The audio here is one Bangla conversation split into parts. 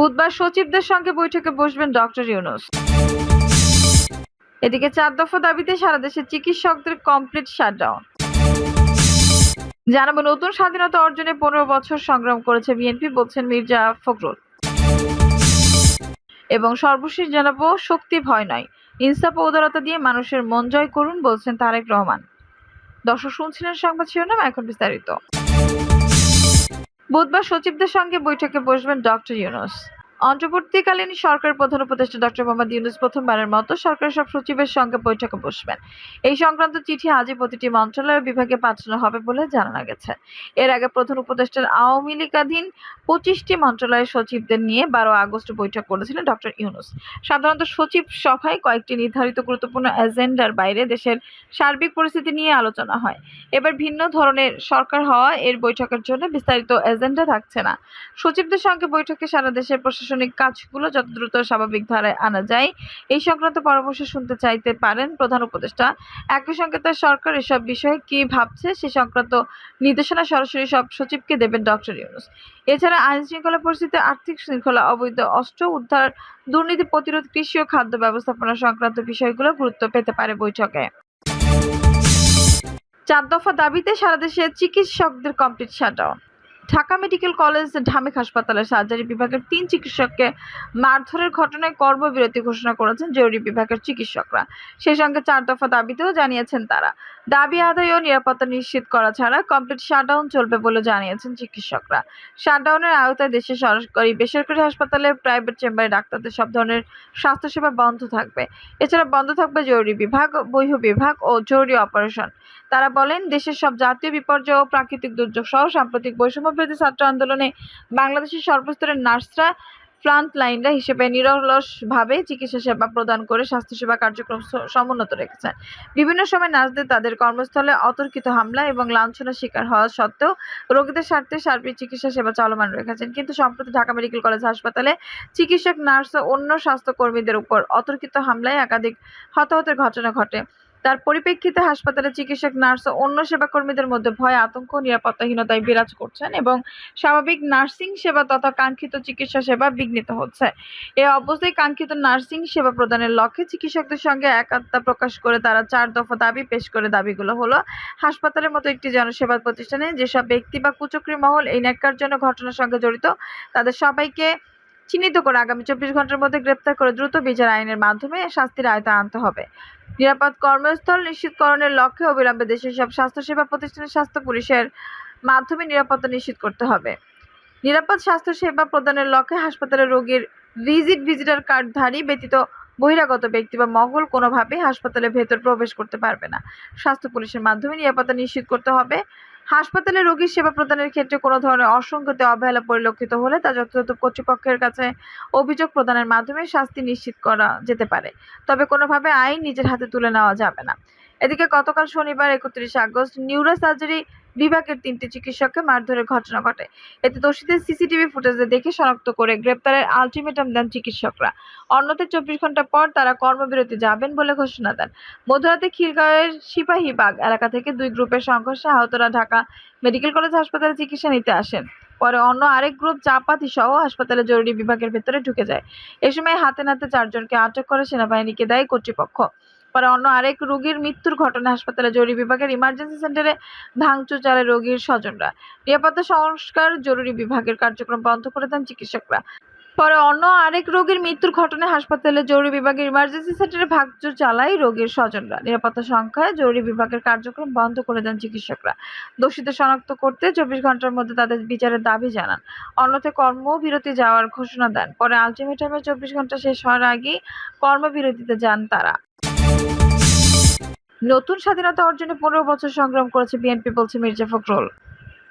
বুধবার সচিবদের সঙ্গে বৈঠকে বসবেন ডক্টর ইউনুস। এদিকে চার দফা দাবিতে সারা দেশে চিকিৎসকদের কমপ্লিট শাটডাউন জানাব, নতুন স্বাধীনতা অর্জনে পনেরো বছর সংগ্রাম করেছে বিএনপি, বলছেন মির্জা ফখরুল। এবং সর্বশেষ জানাব, শক্তি ভয় নয়। ইনসাফ ও উদারতা দিয়ে মানুষের মন জয় করুন, বলছেন তারেক রহমান। দর্শক শুনছিলেন সংবাদ শিরোনাম, এখন বিস্তারিত। বুধবার সচিবদের সঙ্গে বৈঠকে বসবেন ডক্টর ইউনুস। অন্তর্বর্তীকালীন সরকার প্রধান উপদেষ্টা ডক্টর মোহাম্মদ ইউনুস প্রথমবারের মতো সরকারের সব সচিবের সঙ্গে বৈঠকে বসবেন। এই সংক্রান্ত চিঠি আজই প্রতিটি মন্ত্রণালয় বিভাগে পাঠানো হবে বলে জানানো গেছে। এর আগে প্রধান উপদেষ্টার আওয়ামী লীগাধীন পঁচিশটি মন্ত্রণালয়ের সচিবদের নিয়ে বারো আগস্ট বৈঠক করেছিলেন ডক্টর ইউনুস। সাধারণত সচিব সভায় কয়েকটি নির্ধারিত গুরুত্বপূর্ণ এজেন্ডার বাইরে দেশের সার্বিক পরিস্থিতি নিয়ে আলোচনা হয়। এবার ভিন্ন ধরনের সরকার হওয়া এর বৈঠকের জন্য বিস্তারিত এজেন্ডা থাকছে না। সচিবদের সঙ্গে বৈঠকে সারা দেশের প্রশাসনিক কাজগুলো যত দ্রুত স্বাভাবিক ধারায় আনা যায়, এই সংক্রান্ত পরামর্শ শুনতে চাইতে পারেন প্রধান উপদেষ্টা। একই সঙ্গে তার সরকার এসব বিষয়ে কি ভাবছে সে সংক্রান্ত নির্দেশনা সরাসরি সব সচিবকে দেবেন ডক্টর ইউনুস। এছাড়া আইন শৃঙ্খলা পরিস্থিতি, আর্থিক শৃঙ্খলা, অবৈধ অস্ত্র উদ্ধার, দুর্নীতি প্রতিরোধ, কৃষি ও খাদ্য ব্যবস্থাপনা সংক্রান্ত বিষয়গুলো গুরুত্ব পেতে পারে বৈঠকে। চার দফা দাবিতে সারা দেশে চিকিৎসকদের complete shutdown. Dhaka medical college, Dhamek হাসপাতালের সার্জারি বিভাগের তিন চিকিৎসককে মারধরের ঘটনায় কর্মবিরতি ঘোষণা করেছেন জরুরি বিভাগের চিকিৎসকরা। সেই সঙ্গে চার দফা দাবিতেও জানিয়েছেন তারা। দাবি আদায় ও নিরাপত্তা নিশ্চিত করা ছাড়া কমপ্লিট শাটডাউন চলবে বলে জানিয়েছেন চিকিৎসকরা। শাটডাউনের আওতায় দেশের সরকারি বেসরকারি হাসপাতালে, প্রাইভেট চেম্বারে ডাক্তারদের সব ধরনের স্বাস্থ্যসেবা বন্ধ থাকবে। এছাড়া বন্ধ থাকবে জরুরি বিভাগ বৈহ বিভাগ ও জরুরি অপারেশন। তারা বলেন, দেশের সব জাতীয় বিপর্যয় ও প্রাকৃতিক দুর্যোগ সহ সাম্প্রতিক বৈষম্য বিরোধী ছাত্র আন্দোলনে বাংলাদেশের সর্বস্তরের নার্সরা ফ্রন্ট লাইনরা হিসেবে নিরলসভাবে চিকিৎসা সেবা প্রদান করে স্বাস্থ্যসেবা কার্যক্রম সমুন্নত রেখেছেন। বিভিন্ন সময় নার্সদের তাদের কর্মস্থলে অতর্কিত হামলা এবং লাঞ্ছনার শিকার হওয়া সত্ত্বেও রোগীদের স্বার্থে সার্বিক চিকিৎসা সেবা চলমান রেখেছেন। কিন্তু সম্প্রতি ঢাকা মেডিকেল কলেজ হাসপাতালে চিকিৎসক, নার্স ও অন্য স্বাস্থ্যকর্মীদের উপর অতর্কিত হামলায় একাধিক হতাহতের ঘটনা ঘটে। তার পরিপ্রেক্ষিতে হাসপাতালে চিকিৎসক, নার্স ও অন্য সেবাকর্মীদের মধ্যে ভয় আতঙ্ক, নিরাপত্তাহীনতায় বিরাজ করছেন এবং স্বাভাবিক নার্সিং সেবা তথা কাঙ্ক্ষিত চিকিৎসা সেবা বিঘ্নিত হচ্ছে। এ অবস্থায় কাঙ্ক্ষিত নার্সিং সেবা প্রদানের লক্ষ্যে চিকিৎসকদের সঙ্গে একাত্মতা প্রকাশ করে তারা চার দফা দাবি পেশ করে দাবিগুলো হলো, হাসপাতালের মতো একটি জনসেবা প্রতিষ্ঠানে যেসব ব্যক্তি বা কুচক্রী মহল এই ন্যাক্কারজনক ঘটনার সঙ্গে জড়িত, তাদের সবাইকে চিহ্নিত করে আগামী চব্বিশ ঘণ্টার মধ্যে গ্রেপ্তার করে দ্রুত বিচার আইনের মাধ্যমে শাস্তির আয়তা আনতে হবে। নিরাপদ কর্মস্থল নিশ্চিতকরণের লক্ষ্যে অবিলম্বে দেশের সব স্বাস্থ্যসেবা প্রতিষ্ঠানের স্বাস্থ্য পুলিশের মাধ্যমে নিরাপত্তা নিশ্চিত করতে হবে। নিরাপদ স্বাস্থ্যসেবা প্রদানের লক্ষ্যে হাসপাতালে রোগীর ভিজিট ভিজিটার কার্ডধারী ব্যতীত বহিরাগত ব্যক্তি বা মহল কোনোভাবেই হাসপাতালের ভেতর প্রবেশ করতে পারবে না। স্বাস্থ্য পুলিশের মাধ্যমে নিরাপত্তা নিশ্চিত করতে হবে। হাসপাতালে রোগীর সেবা প্রদানের ক্ষেত্রে কোনো ধরনের অসঙ্গতি অবহেলা পরিলক্ষিত হলে তা যথাযথ কর্তৃপক্ষের কাছে অভিযোগ প্রদানের মাধ্যমে শাস্তি নিশ্চিত করা যেতে পারে। তবে কোনোভাবে আইন নিজের হাতে তুলে নেওয়া যাবে না। এদিকে গতকাল শনিবার একত্রিশে আগস্ট নিউরো সার্জারি বিভাগের তিনটি চিকিৎসককে মারধরের ঘটনা ঘটে। এতে দোষীদের সিসিটিভি ফুটেজে দেখে শনাক্ত করে গ্রেপ্তারের আলটিমেটাম দেন চিকিৎসকরা। অন্যতে চব্বিশ ঘণ্টা পর তারা কর্মবিরতি যাবেন বলে ঘোষণা দেন। মধ্যরাতে খিলগাঁওয়ের সিপাহীবাগ এলাকা থেকে দুই গ্রুপের সংঘর্ষে আহতরা ঢাকা মেডিকেল কলেজ হাসপাতালে চিকিৎসা নিতে আসেন। পরে অন্য আরেক গ্রুপ চাপাতি সহ হাসপাতালে জরুরি বিভাগের ভেতরে ঢুকে যায়। এ সময় হাতে নাতে চারজনকে আটক করে সেনাবাহিনীকে দেয় কর্তৃপক্ষ। পরে অন্য আরেক রোগীর মৃত্যুর ঘটনা হাসপাতালে জরুরি বিভাগের ইমার্জেন্সি সেন্টারে ভাঙচুর চালায় রোগীর স্বজনরা। নিরাপত্তা সংস্কার জরুরি বিভাগের কার্যক্রম বন্ধ করে দেন চিকিৎসকরা। পরে অন্য আরেক রোগীর মৃত্যুর ঘটনায় হাসপাতালে জরুরি বিভাগের ইমার্জেন্সি সেন্টারে ভাঙচুর চালায় রোগীর স্বজনরা। নিরাপত্তা সংখ্যায় জরুরি বিভাগের কার্যক্রম বন্ধ করে দেন চিকিৎসকরা। দোষীদের শনাক্ত করতে চব্বিশ ঘণ্টার মধ্যে তাদের বিচারের দাবি জানান। অন্যথা কর্মবিরতি যাওয়ার ঘোষণা দেন। পরে আলটিমেটামে চব্বিশ ঘণ্টা শেষ হওয়ার আগেই কর্মবিরতিতে যান তারা। নতুন স্বাধীনতা অর্জনে পনেরো বছর সংগ্রাম করেছে বিএনপি বলছে মির্জা ফখরুল।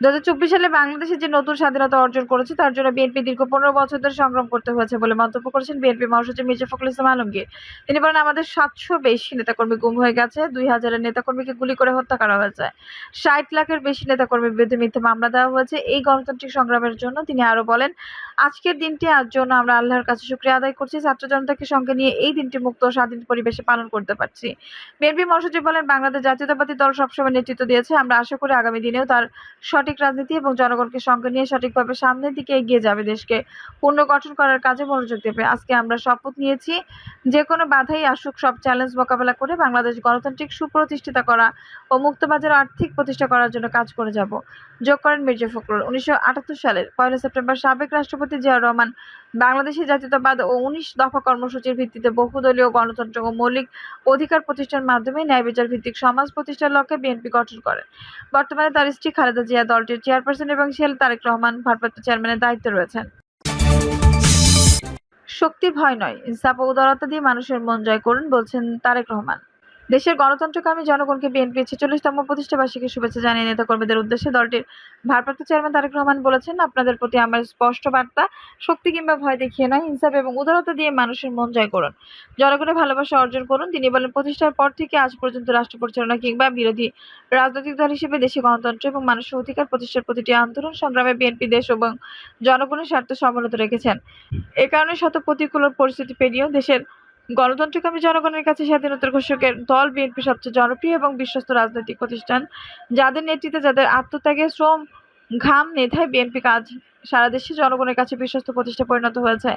দু হাজার চব্বিশ সালে বাংলাদেশে যে নতুন স্বাধীনতা অর্জন করেছে, তার জন্য বিএনপি দীর্ঘ পনেরো বছর ধরে সংগ্রাম করতে হয়েছে বলে মন্তব্য করেছেন বিএনপি মহাসচিব মির্জা ফখরুল ইসলাম আলমগীর। তিনি বলেন, আমাদের সাতশো বেশি নেতাকর্মী গুম হয়ে গেছে, দুই হাজারের নেতাকর্মীকে গুলি করে হত্যা করা হয়েছে। ষাট লাখের বেশি নেতাকর্মীর বিরুদ্ধে মিথ্যা মামলা দেওয়া হয়েছে। এই গণতান্ত্রিক সংগ্রামের জন্য তিনি আরও বলেন, আজকের দিনটি আজ জন্য আমরা আল্লাহর কাছে শুক্রিয়া আদায় করছি। ছাত্র জনতাকে সঙ্গে নিয়ে এই দিনটি মুক্ত স্বাধীন পরিবেশে পালন করতে পারছি। বিএনপি মহাসচিব বলেন, বাংলাদেশ জাতীয়তাবাদী দল সবসময় নেতৃত্ব দিয়েছে। আমরা আশা করি আগামী দিনেও তার সঠিক রাজনীতি এবং জনগণকে সঙ্গে নিয়ে সঠিকভাবে সামনের দিকে এগিয়ে যাবে দেশকে। পুনর্গঠন করার কাজে মনোযোগ দেবে। আজকে আমরা শপথ নিয়েছি, যে কোনো বাধাই আসুক, সব চ্যালেঞ্জ মোকাবেলা করে বাংলাদেশ গণতান্ত্রিক সুপ্রতিষ্ঠিত করা ও মুক্তবাজার আর্থিক প্রতিষ্ঠা করার জন্য কাজ করে যাব। যোগ করেন মির্জা ফখরুল। উনিশশো আটাত্তর সালের পয়লা সেপ্টেম্বর সাবেক রাষ্ট্রপতি জিয়াউর রহমান বাংলাদেশের জাতীয়তাবাদ ও উনিশ দফা কর্মসূচির ভিত্তিতে বহুদলীয় গণতন্ত্র ও মৌলিক অধিকার প্রতিষ্ঠার মাধ্যমে ন্যায় বিচার ভিত্তিক সমাজ প্রতিষ্ঠার লক্ষ্যে বিএনপি গঠন করেন বর্তমানে তার স্ত্রী খালেদা জিয়া দলটির চেয়ারপারসন এবং শেল তারেক রহমান ভারপ্রাপ্ত চেয়ারম্যানের দায়িত্বে রয়েছেন। শক্তি ভয় নয়, ইনসাফ ও উদারতা দিয়ে মানুষের মন জয় করুন, বলছেন তারেক রহমান। দেশের গণতন্ত্রকামী জনগণকে বিএনপির ছেচল্লিশতম প্রতিষ্ঠাবার্ষিকী শুভেচ্ছা জানিয়ে নেতা নেতাকর্মীদের উদ্দেশ্যে দলটির ভারপ্রাপ্ত চেয়ারম্যান তারেক রহমান বলেছেন, আপনাদের প্রতি আমার স্পষ্ট বার্তা, শক্তি কিংবা ভয় দেখিয়ে নয়, ইনসাফ এবং উদারতা দিয়ে মানুষের মন জয় করুন। জনগণের ভালোবাসা অর্জন করুন। তিনি বলেন, প্রতিষ্ঠার পর থেকে আজ পর্যন্ত রাষ্ট্র পরিচালনা কিংবা বিরোধী রাজনৈতিক দল হিসেবে দেশে গণতন্ত্র এবং মানুষের অধিকার প্রতিষ্ঠার প্রতিটি আন্দোলন, সংগ্রামে বিএনপি দেশ এবং জনগণের স্বার্থ সমুন্নত রেখেছেন। এ কারণে শত প্রতিকূল পরিস্থিতি পেরিয়েও দেশের গণতন্ত্রকামী জনগণের কাছে স্বাধীনতার ঘোষকের দল বিএনপি সবচেয়ে জনপ্রিয় এবং বিশ্বস্ত রাজনৈতিক প্রতিষ্ঠান। যাদের নেতৃত্বে, যাদের আত্মত্যাগে শ্রম ঘাম নেধায় বিএনপি কাজ সারা দেশে জনগণের কাছে বিশ্বস্ত প্রতিষ্ঠা পরিণত হয়েছে।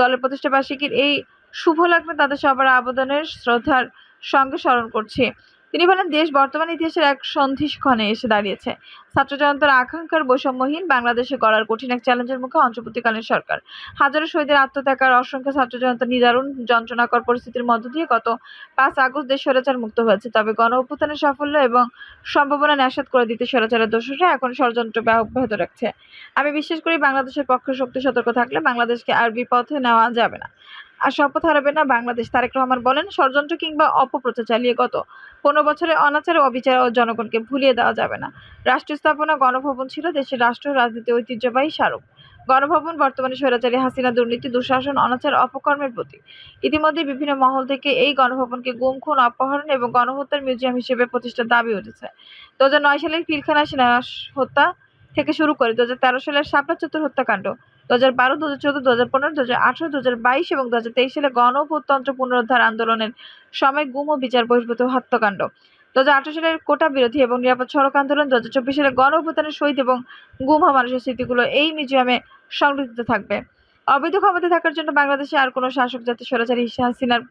দলের প্রতিষ্ঠা বার্ষিকীর এই শুভ লাগবে তাদের সবার আবেদনের শ্রদ্ধার সঙ্গে স্মরণ করছি। তিনি বলেন, দেশ বর্তমান ইতিহাসের এক সন্ধিক্ষণে এসে দাঁড়িয়েছে। ছাত্র জনতার আকাঙ্ক্ষার বৈষম্যহীন বাংলাদেশে গড়ার কঠিন এক চ্যালেঞ্জের মুখে অন্তর্বর্তীকালীন সরকার। হাজারো শহীদের আত্মত্যাগ আর অসংখ্য ছাত্র জনতার নিদারুণ যন্ত্রণাকর পরিস্থিতির মধ্য দিয়ে গত পাঁচ আগস্ট দেশ স্বৈরাচার মুক্ত হয়েছে। তবে গণ অভ্যুত্থানের সাফল্য এবং সম্ভাবনা ন্যাসাত করে দিতে স্বৈরাচারের দোষরা এখন ষড়যন্ত্র অব্যাহত রাখছে। আমি বিশ্বাস করি, বাংলাদেশের পক্ষে শক্তি সতর্ক থাকলে বাংলাদেশকে আর বিপথে নেওয়া যাবে না। আর শপথ হারাবে না বাংলাদেশ। তারেক রহমান বলেন, ষড়যন্ত্র কিংবা অপপ্রচার চালিয়ে গত পনেরো বছরের অনাচার, অবিচার ও জনগণকে ভুলিয়ে দেওয়া যাবে না। রাষ্ট্র স্থাপনা গণভবন ছিল দেশের রাষ্ট্র, রাজনীতি ঐতিহ্যবাহী স্মারক। গণভবন বর্তমানে স্বৈরাচারী হাসিনা দুর্নীতি, দুঃশাসন, অনাচার, অপকর্মের প্রতীক। ইতিমধ্যে বিভিন্ন মহল থেকে এই গণভবনকে গুম, খুন, অপহরণ এবং গণহত্যার মিউজিয়াম হিসেবে প্রতিষ্ঠার দাবি উঠেছে। দু হাজার নয় সালের পিলখানা সেনা হত্যা থেকে শুরু করে দু হাজার তেরো সালের শাপলা চতুর হত্যাকাণ্ড দু হাজার বারো, দু হাজার চোদ্দ, দু হাজার পনেরো, দু হাজার আঠারো, দু হাজার বাইশ এবং দু হাজার তেইশ সালে গণ ভূতন্ত্র পুনরুদ্ধার আন্দোলনের সময় গুম ও বিচার বহির্ভূত হত্যাকাণ্ড। দু হাজার আঠারো সালের কোটা বিরোধী এবং নিরাপদ সড়ক আন্দোলন, দু হাজার চব্বিশ সালে গণ শহীদ এবং গুম হওয়া মানুষের স্মৃতিগুলো এই মিউজিয়ামে সংরক্ষিত থাকবে। অবৈধ ক্ষমতা থাকার জন্য বাংলাদেশে আর কোনো শাসক যাতে স্বৈরাচারী হাসিনার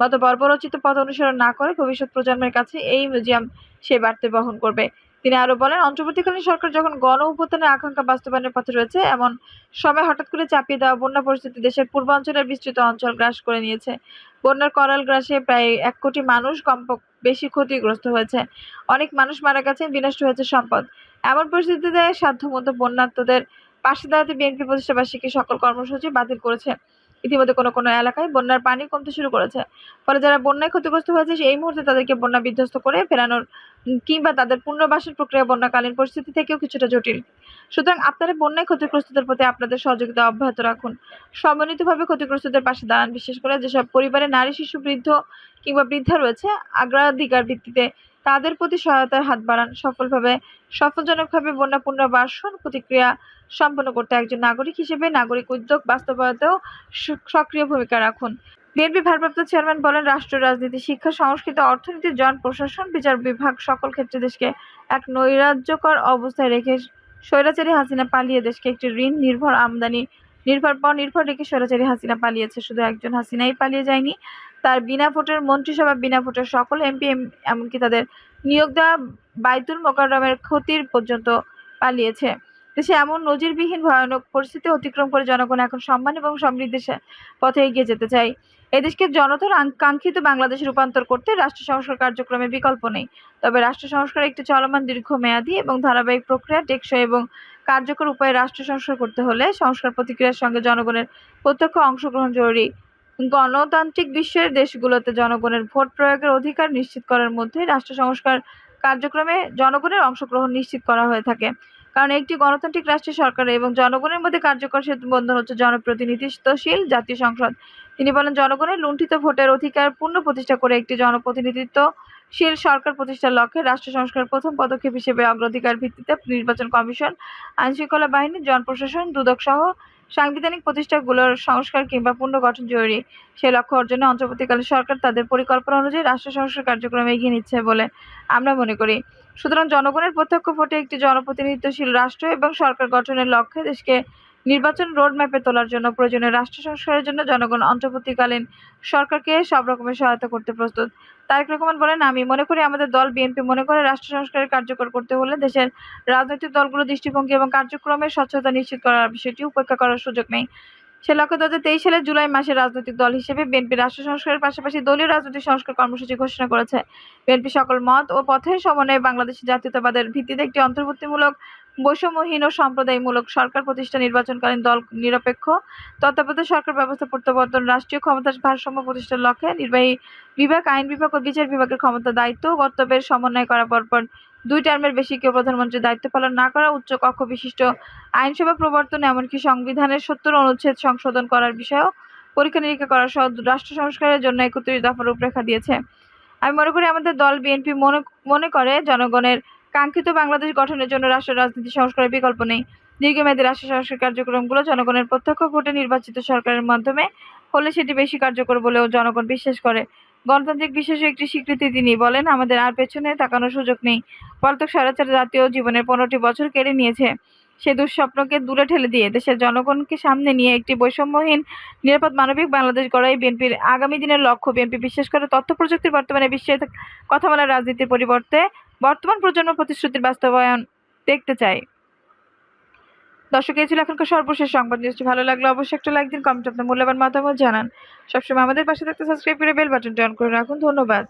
মতো বর্বরচিত পথ অনুসরণ না করে ভবিষ্যৎ প্রজন্মের কাছে এই মিউজিয়াম সেই বার্তা বহন করবে। তিনি আরও বলেন, অন্তর্বর্তীকালীন সরকার যখন গণ অভ্যুত্থানের আকাঙ্ক্ষা বাস্তবায়নের পথে রয়েছে, এমন সময় হঠাৎ করে চাপিয়ে দেওয়া বন্যা পরিস্থিতি দেশের পূর্বাঞ্চলের বিস্তৃত অঞ্চল গ্রাস করে নিয়েছে। বন্যার করাল গ্রাসে প্রায় এক কোটি মানুষ কম বেশি ক্ষতিগ্রস্ত হয়েছে। অনেক মানুষ মারা গেছেন, বিনষ্ট হয়েছে সম্পদ। এমন পরিস্থিতিতে সাধ্যমতো বন্যার্তদের পাশে দাঁড়াতে বিএনপি প্রতিষ্ঠা বার্ষিকী সকল কর্মসূচি বাতিল করেছে। ইতিমধ্যে কোনো কোনো এলাকায় বন্যার পানি কমতে শুরু করেছে। ফলে যারা বন্যায় ক্ষতিগ্রস্ত হয়েছে এই মুহূর্তে তাদেরকে বন্যা বিধ্বস্ত করে ফেরানোর কিংবা তাদের পুনর্বাসন প্রক্রিয়া বন্যাকালীন পরিস্থিতি থেকেও কিছুটা জটিল। সুতরাং আপনারা বন্যায় ক্ষতিগ্রস্তদের প্রতি আপনাদের সহযোগিতা অব্যাহত রাখুন। সমন্বিতভাবে ক্ষতিগ্রস্তদের পাশে দাঁড়ান, বিশেষ করে যেসব পরিবারে নারী, শিশু, বৃদ্ধ কিংবা বৃদ্ধা রয়েছে অগ্রাধিকার ভিত্তিতে তাদের প্রতি সহায়তার হাত বাড়ান। সফলভাবে, সফলজনকভাবে বন্যা পুনর্বাসন প্রতিক্রিয়া সম্পন্ন করতে একজন নাগরিক হিসেবে নাগরিক উদ্যোগ বাস্তবায়তেও সক্রিয় ভূমিকা রাখুন। বিএনপি ভারপ্রাপ্ত চেয়ারম্যান বলেন, রাষ্ট্র, রাজনীতি, শিক্ষা, সংস্কৃতি, অর্থনীতি, জন, প্রশাসন, বিচার বিভাগ সকল ক্ষেত্রে দেশকে এক নৈরাজ্যকর অবস্থায় রেখে স্বৈরাচারী হাসিনা পালিয়ে দেশকে একটি ঋণ নির্ভর আমদানি, নির্ভর পর নির্ভর রেখে স্বৈরাচারী হাসিনা পালিয়েছে। শুধু একজন হাসিনাই পালিয়ে যায়নি, তার বিনা ভোটের মন্ত্রিসভা, বিনা ভোটের সকল এমপি এমনকি তাদের নিয়োগ দেওয়া বাইতুল মোকাররমের ক্ষতির পর্যন্ত পালিয়েছে। দেশে এমন নজিরবিহীন, ভয়ানক পরিস্থিতি অতিক্রম করে জনগণ এখন সম্মান এবং সমৃদ্ধির পথে এগিয়ে যেতে চাই এদেশকে জনতার কাঙ্ক্ষিত বাংলাদেশ রূপান্তর করতে রাষ্ট্র সংস্কার কার্যক্রমে বিকল্প নেই। তবে রাষ্ট্র সংস্কার একটি চলমান দীর্ঘমেয়াদী এবং ধারাবাহিক প্রক্রিয়া, টেকসই এবং কার্যকর উপায়ে রাষ্ট্র সংস্কার করতে হলে সংস্কার প্রতিক্রিয়ার সঙ্গে জনগণের প্রত্যক্ষ অংশগ্রহণ জরুরি। গণতান্ত্রিক বিশ্বের দেশগুলোতে জনগণের ভোট প্রয়োগের অধিকার নিশ্চিত করার মধ্যে রাষ্ট্র সংস্কার কার্যক্রমে জনগণের অংশগ্রহণ নিশ্চিত করা হয়ে থাকে। কারণ একটি গণতান্ত্রিক রাষ্ট্রের সরকার এবং জনগণের মধ্যে কার্যকর সেতু বন্ধন হচ্ছে জনপ্রতিনিধিত্বশীল জাতীয় সংসদ। তিনি বলেন, জনগণের লুণ্ঠিত ভোটের অধিকার পূর্ণ প্রতিষ্ঠা করে একটি জনপ্রতিনিধিত্বশীল সরকার প্রতিষ্ঠার লক্ষ্যে রাষ্ট্র সংস্কার প্রথম পদক্ষেপ হিসেবে অগ্রাধিকার ভিত্তিতে নির্বাচন কমিশন, আইনশৃঙ্খলা বাহিনী, জনপ্রশাসন দুদক সহ সাংবিধানিক প্রতিষ্ঠাগুলোর সংস্কার কিংবা পুনর্গঠন জরুরি সেই লক্ষ্য অর্জনে অন্তর্বর্তীকালীন সরকার তাদের পরিকল্পনা অনুযায়ী রাষ্ট্র সংস্কার কার্যক্রম এগিয়ে নিচ্ছে বলে আমরা মনে করি। সুতরাং জনগণের প্রত্যক্ষ ভোটে একটি জনপ্রতিনিধিত্বশীল রাষ্ট্র এবং সরকার গঠনের লক্ষ্যে দেশকে নির্বাচন রোডম্যাপে তোলার জন্য প্রয়োজনীয় রাষ্ট্র সংস্কারের জন্য জনগণ অন্তর্বর্তীকালীন সরকারকে সব রকমের সহায়তা করতে প্রস্তুত। তারেক রহমান বলেন, আমি মনে করি আমাদের দল বিএনপি মনে করে রাষ্ট্র সংস্কারের কার্যকর করতে হলে দেশের রাজনৈতিক দলগুলোর দৃষ্টিভঙ্গি এবং কার্যক্রমের স্বচ্ছতা নিশ্চিত করার বিষয়টি উপেক্ষা করার সুযোগ নেই। সে লক্ষ্যে দু সালের জুলাই মাসে রাজনৈতিক দল হিসেবে বিএনপি রাষ্ট্র সংস্কারের পাশাপাশি দলীয় রাজনৈতিক সংস্কার কর্মসূচি ঘোষণা করেছে। বিএনপি সকল মত ও পথের সমন্বয়ে বাংলাদেশের জাতীয়তাবাদের ভিত্তিতে একটি অন্তর্ভুক্তিমূলক বৈষম্যহীন ও সম্প্রদায়মূলক সরকার প্রতিষ্ঠা নির্বাচনকালীন দল নিরপেক্ষ, তত্ত্বাবধায়ক সরকার ব্যবস্থা প্রত্যাবর্তন, রাষ্ট্রীয় ক্ষমতার ভারসাম্য প্রতিষ্ঠার লক্ষ্যে নির্বাহী বিভাগ, আইন বিভাগ ও বিচার বিভাগের ক্ষমতা, দায়িত্ব কর্তব্যের সমন্বয় করা পরপর দুই টার্মের বেশি কেউ প্রধানমন্ত্রীর দায়িত্ব পালন না করা, উচ্চ কক্ষ বিশিষ্ট আইনসভা প্রবর্তন, এমনকি সংবিধানের সত্তর অনুচ্ছেদ সংশোধন করার বিষয়েও পরীক্ষা নিরীক্ষা করা সহ রাষ্ট্র সংস্কারের জন্য একত্রিশ দফা রূপরেখা দিয়েছে। আমি মনে করি আমাদের দল বিএনপি মনে মনে করে, জনগণের কাঙ্ক্ষিত বাংলাদেশ গঠনের জন্য রাষ্ট্র রাজনীতি, সংস্কারের বিকল্প নেই। দীর্ঘমেয়াদী রাষ্ট্র সংস্কার কার্যক্রমগুলো জনগণের প্রত্যক্ষ ভোটে নির্বাচিত সরকারের মাধ্যমে হলে সেটি বেশি কার্যকর বলেও জনগণ বিশ্বাস করে। গণতান্ত্রিক বিশ্বাসের একটি স্বীকৃতি তিনি বলেন, আমাদের আর পেছনে তাকানোর সুযোগ নেই। পলাতক স্বৈরাচার জাতীয় জীবনের পনেরোটি বছর কেড়ে নিয়েছে। সে দুঃস্বপ্নকে দূরে ঠেলে দিয়ে দেশের জনগণকে সামনে নিয়ে একটি বৈষম্যহীন, নিরাপদ, মানবিক বাংলাদেশ গড়াই বিএনপির আগামী দিনের লক্ষ্য। বিএনপি বিশ্বাস করে, তথ্য প্রযুক্তির বর্তমানে বিশ্বে কথা বলার রাজনীতির পরিবর্তে বর্তমান প্রজন্ম প্রতিশ্রুতির বাস্তবায়ন দেখতে চাই। দর্শক, এই ছিল এখনকার সর্বশেষ সংবাদ। নিউজটি ভালো লাগলে অবশ্যই একটা লাইক দিন, কমেন্ট আপনার মূল্যবান মতামত জানান। সবসময় আমাদের পাশে থাকতে সাবস্ক্রাইব করে বেল বাটনটি অন করে রাখুন। ধন্যবাদ।